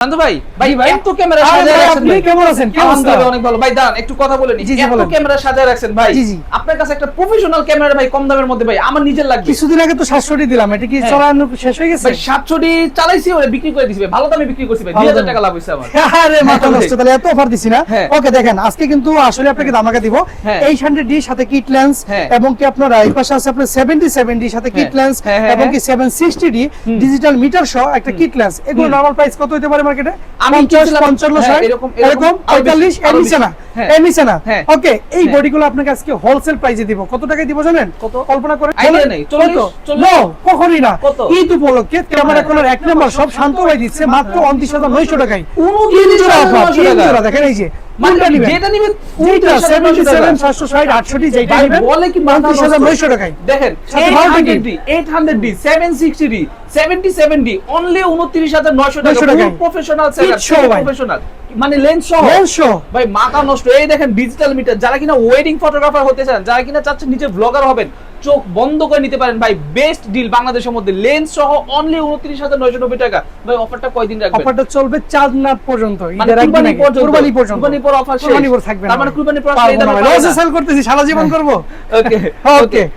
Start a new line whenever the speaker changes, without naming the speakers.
শান্ত ভাই ভাই
ভাই।
এত ক্যামেরা সাজায় রাখছেন
আপনি কেমন আছেন? কি অবস্থা?
অনেক ভালো ভাই দাঁড়ান একটু কথা বলে নি এত ক্যামেরা সাজায় রাখছেন ভাই
জি, জি।
আপনার কাছে একটা প্রফেশনাল ক্যামেরা ভাই কম দামের মধ্যে ভাই আমার নিজের লাগবে
কিছুদিন আগে তো সাতশোটি দিলাম এটা কি
হ্যাঁ।
চলানো শেষ হয়ে গেছে
ভাই সাতশোটি চালাইছি ওরে বিক্রি করে দিছি ভাই ভালো দামে বিক্রি করছি ভাই
ভালো
দুই হাজার
দামে।
টাকা লাভ হয়েছে আমার
আরে মাথা
হ্যাঁ,
নষ্ট তাহলে এত অফার দিছি না
হ্যাঁ।
ওকে দেখেন আজকে কিন্তু আসলে আপনাকে ধামাকা দিব
হ্যাঁ।
এই ডি সাথে কিট লেন্স
হ্যাঁ।
এবং কি আপনার এই পাশে আছে আপনার ডি সাথে কিট
হ্যাঁ।
লেন্স
হ্যাঁ, হ্যাঁ,
এবং কি
হ্যাঁ।
Seven sixty D digital metre সহ একটা কিট লেন্স এগুলো নর্মাল প্রাইস কত হতে পারে মার্কেটে
আমি
পঞ্চাশ
কিনছিলাম-
পঞ্চান্ন
হ্যাঁ,
ষাট
এরকম-
এরকম এর নিচে না
হ্যাঁ।
এর নিচে না
হ্যাঁ।
ওকে এই
হ্যাঁ।
বডিগুলো আপনাকে আজকে হোলসেল প্রাইসে দিব কত টাকায় দিব জানেন
কত?
কল্পনা করে বলেন,
নেই।
কত?
চল্লিশ? চল্লিশ?
কখনই না ঈদ উপলক্ষে ক্যামেরা কোনার এক নম্বর সব শান্ত হয়ে দিচ্ছে মাত্র উনত্রিশ হাজার নয়শো টাকায়
উনত্রিশ
তিন জোড়া দেখেন এই যে কোনটা নিবেন?
যেটা নিবেন
যেটা
77,
77, 760, 68 যেটা নিবেন,
বলে কি
29,900 টাকায়।
দেখেন 800 D 800 D 760 D 77 D only 29900 টাকা।
900
প্রফেশনাল মানে লেন্স সহ।
Lens সহ।
ভাই মাথা নষ্ট। এই দেখেন ডিজিটাল মিটার যারা কিনা ওয়েডিং ফটোগ্রাফার হতে চান যারা কিনা চাচ্ছেন নিজে ব্লগার হবেন চোখ বন্ধ করে নিতে পারেন। ভাই বেস্ট ডিল বাংলাদেশের মধ্যে। লেন্স সহ অনলি 29990 টাকা। ভাই অফারটা কয়দিন রাখবেন?
অফারটা চলবে চার নাট পর্যন্ত।
মানে কুরবানি পর্যন্ত।
কুরবানি পর্যন্ত।
কুরবানি পর অফার
কুরবানি পর থাকবে
তার মানে। কুরবানি পর।
সেল করতেছি সারা জীবন করব। ওকে
ওকে